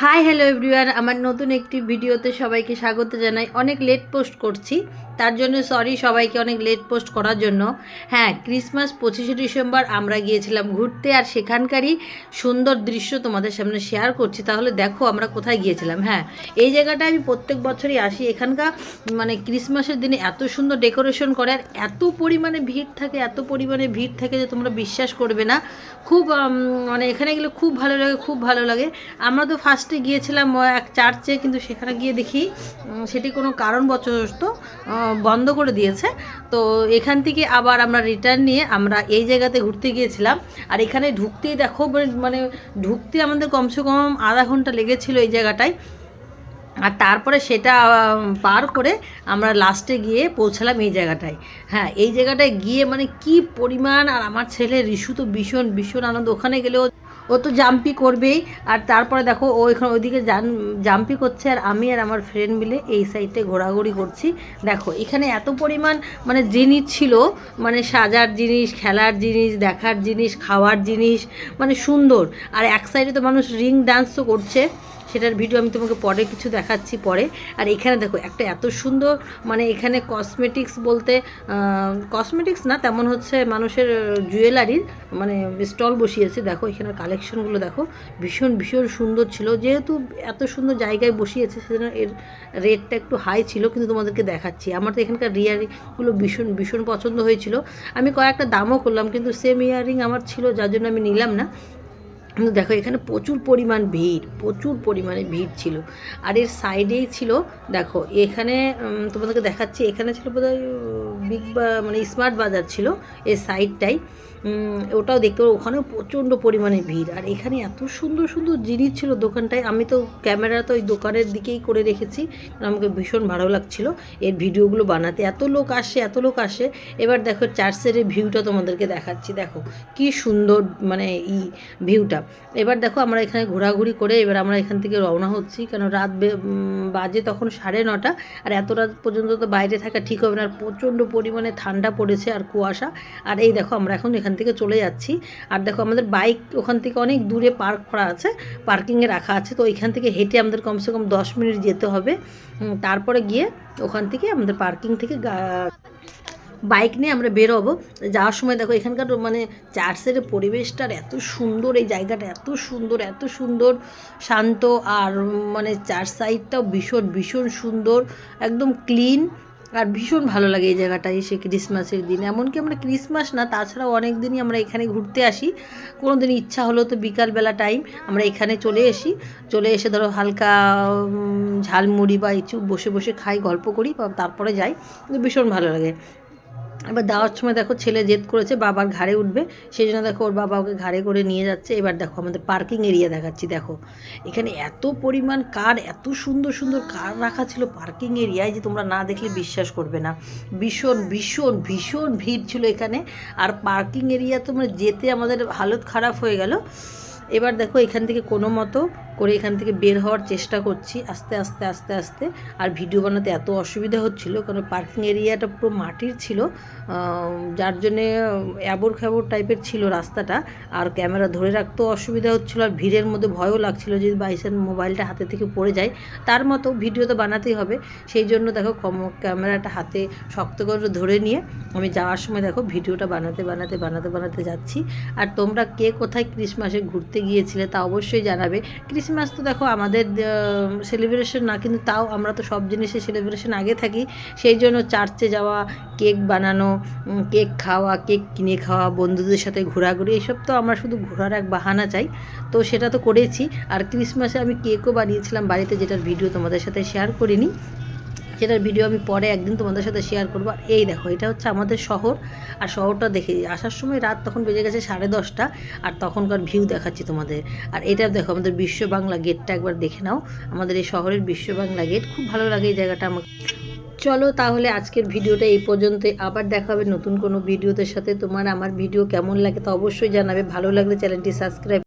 Hi hello everyone আমার নতুন একটি ভিডিওতে সবাইকে স্বাগত জানাই। অনেক লেট পোস্ট করছি। তার জন্য সরি সবাইকে অনেক লেট পোস্ট করার জন্য। হ্যাঁ ক্রিসমাস পঁচিশে ডিসেম্বর আমরা গিয়েছিলাম ঘুরতে আর সেখানকারই সুন্দর দৃশ্য তোমাদের সামনে শেয়ার করছি। তাহলে দেখো আমরা কোথায় গিয়েছিলাম। হ্যাঁ এই জায়গাটা আমি প্রত্যেক বছরই আসি। এখানকার মানে ক্রিসমাসের দিনে এত সুন্দর ডেকোরেশন করে আর এত পরিমাণে ভিড় থাকে, এত পরিমাণে ভিড় থাকে যে তোমরা বিশ্বাস করবে না। খুব মানে এখানে গেলে খুব ভালো লাগে, খুব ভালো লাগে। আমরা তো ফার্স্টে গিয়েছিলাম এক চার্চে কিন্তু সেখানে গিয়ে দেখি সেটি কোনো কারণবশত বন্ধ করে দিয়েছে। তো এখান থেকে আবার আমরা রিটার্ন নিয়ে আমরা এই জায়গাতে ঘুরতে গিয়েছিলাম। আর এখানে ঢুকতেই দেখো, মানে- মানে ঢুকতে আমাদের কমসে কম আধা ঘণ্টা লেগেছিল এই জায়গাটায়। আর তারপরে সেটা পার করে আমরা লাস্টে গিয়ে পৌঁছালাম এই জায়গাটায়। হ্যাঁ এই জায়গাটায় গিয়ে মানে কি পরিমাণ, আর আমার ছেলে রিশু তো ভীষণ ভীষণ আনন্দ। ওখানে গেলেও ও তো জাম্পি করবেই। আর তারপরে দেখো, ও এখানে ওইদিকে জাম্পি করছে আর আমি আর আমার ফ্রেন্ড মিলে এই সাইডে ঘোরাঘুরি করছি। দেখো, এখানে এত পরিমাণ মানে জিনিস ছিল মানে সাজার জিনিস, খেলার জিনিস, দেখার জিনিস, খাওয়ার জিনিস মানে সুন্দর। আর এক সাইডে তো মানুষ রিং ডান্সও করছে। সেটার ভিডিও আমি তোমাকে পরে কিছু দেখাচ্ছি পরে। আর এখানে দেখো, একটা এত সুন্দর মানে এখানে কসমেটিক্স বলতে কসমেটিক্স না, তেমন হচ্ছে মানুষের জুয়েলারির মানে স্টল বসিয়েছে। দেখো, এখানে কালেকশনগুলো দেখো, ভীষণ ভীষণ সুন্দর ছিল। যেহেতু এত সুন্দর জায়গায় বসিয়েছে, সেজন্য এর রেটটা একটু হাই ছিল, কিন্তু তোমাদেরকে দেখাচ্ছি। আমার তো এখানকার রিয়ারিংগুলো ভীষণ ভীষণ পছন্দ হয়েছিল। আমি কয়েকটা দামও করলাম, কিন্তু সেম ইয়ারিং আমার ছিল, যার জন্য আমি নিলাম না। কিন্তু দেখো, এখানে প্রচুর পরিমাণ ভিড়, প্রচুর পরিমাণে ভিড় ছিল। আর এর সাইডেই ছিল, দেখো, এখানে তোমাদেরকে দেখাচ্ছি, এখানে ছিল বোধহয় বিগ মানে স্মার্ট বাজার ছিল এর সাইডটাই। ওটাও দেখতে পাবো, ওখানেও প্রচণ্ড পরিমাণে ভিড়। আর এখানে এত সুন্দর সুন্দর জিনিস ছিল দোকানটায়, আমি তো ক্যামেরা তো ওই দোকানের দিকেই করে রেখেছি আমাকে ভীষণ ভালো লাগছিল এর ভিডিওগুলো বানাতে। এত লোক আসে, এত লোক আসে। এবার দেখো, চার্চের ভিউটা তোমাদেরকে দেখাচ্ছি। দেখো, কি সুন্দর মানে ই ভিউটা এবার দেখো আমরা এখানে ঘোরাঘুরি করে এবার আমরা এখান থেকে রওনা হচ্ছি। কেন রাত বাজে তখন সাড়ে নটা। আর এত রাত পর্যন্ত তো বাইরে থাকা ঠিক হবে না। আর প্রচণ্ড পরিমাণে ঠান্ডা পড়েছে আর কুয়াশা। আর এই দেখো আমরা এখন এখান থেকে চলে যাচ্ছি। আর দেখো আমাদের বাইক ওখান থেকে অনেক দূরে পার্ক করা আছে। পার্কিংয়ে রাখা আছে। তো এখান থেকে হেঁটে আমাদের কমসে কম দশ মিনিট যেতে হবে। তারপরে গিয়ে ওখান থেকে আমাদের পার্কিং থেকে বাইক নিয়ে আমরা বেরোবো। যাওয়ার সময় দেখো এখানকার মানে চার্চের পরিবেশটার এত সুন্দর, এই জায়গাটা এত সুন্দর এত সুন্দর, শান্ত আর মানে চার্চ সাইডটাও ভীষণ ভীষণ সুন্দর, একদম ক্লিন আর ভীষণ ভালো লাগে এই জায়গাটা এসে ক্রিসমাসের দিন। এমনকি আমরা ক্রিসমাস না, তাছাড়াও অনেক দিনই আমরা এখানে ঘুরতে আসি। কোনো দিন ইচ্ছা হলো তো বিকালবেলা টাইম আমরা এখানে চলে আসি চলে এসে ধরো হালকা ঝালমুড়ি বা কিছু বসে বসে খাই, গল্প করি তারপরে যাই। কিন্তু ভীষণ ভালো লাগে। এবার দেওয়ার সময় দেখো ছেলে জেদ করেছে, বাবার ঘাড়ে উঠবে, সেই জন্য দেখো ওর বাবা ওকে ঘাড়ে করে নিয়ে যাচ্ছে। এবার দেখো আমাদের পার্কিং এরিয়া দেখাচ্ছি, দেখো। এখানে এত পরিমাণ কার এত সুন্দর সুন্দর কার রাখা ছিল পার্কিং এরিয়ায় যে তোমরা না দেখলে বিশ্বাস করবে না। ভীষণ ভীষণ ভীষণ ভিড় ছিল এখানে। আর পার্কিং এরিয়া তো মানে যেতে আমাদের হালত খারাপ হয়ে গেল। এবার দেখো এখান থেকে কোনো মতো করে এখান থেকে বের হওয়ার চেষ্টা করছি। আস্তে আস্তে আস্তে আস্তে। আর ভিডিও বানাতে এত অসুবিধা হচ্ছিল, কারণ পার্কিং এরিয়াটা পুরো মাটির ছিল। যার জন্যে অ্যাবর খ্যাবর টাইপের ছিল রাস্তাটা। আর ক্যামেরা ধরে রাখতেও অসুবিধা হচ্ছিল, আর ভিড়ের মধ্যে ভয়ও লাগছিল যদি বাইসের মোবাইলটা হাতে থেকে পড়ে যায়। তার মতো ভিডিও তো বানাতেই হবে। সেই জন্য দেখো ক্যামেরাটা হাতে শক্ত করে ধরে নিয়ে আমি যাওয়ার সময় দেখো, ভিডিওটা বানাতে বানাতে বানাতে বানাতে যাচ্ছি। আর তোমরা কে কোথায় ক্রিসমাসে ঘুরতে গিয়েছিলে তা অবশ্যই জানাবে। ক্রিসমাস তো দেখো আমাদের সেলিব্রেশন না, কিন্তু তাও আমরা তো সব জিনিসের সেলিব্রেশন আগে থাকি। সেই জন্য চার্চে যাওয়া কেক বানানো কেক খাওয়া কেক কিনে খাওয়া, বন্ধুদের সাথে ঘোরাঘুরি, এইসব তো আমরা শুধু ঘোরার এক বাহানা চাই। তো সেটা তো করেছি। আর ক্রিসমাসে আমি কেকও বানিয়েছিলাম বাড়িতে, যেটার ভিডিও তোমাদের সাথে শেয়ার করিনি। সেটার ভিডিও আমি পরে একদিন তোমাদের সাথে শেয়ার করব। আর এই দেখো, এটা হচ্ছে আমাদের শহর। আর শহরটা দেখে আসার সময় রাত তখন বেজে গেছে সাড়ে দশটা, আর তখনকার ভিউ দেখাচ্ছি তোমাদের। আর এটা দেখো, আমাদের বিশ্ব বাংলা গেটটা একবার দেখে নাও। আমাদের এই শহরের বিশ্ব বাংলা গেট খুব ভালো লাগে এই জায়গাটা আমার চলো তাহলে আজকের ভিডিওটা এই পর্যন্ত, আবার দেখা হবে নতুন কোনো ভিডিওদের সাথে। তোমার আমার ভিডিও কেমন লাগে তো অবশ্যই জানাবে। ভালো লাগলে চ্যানেলটি সাবস্ক্রাইব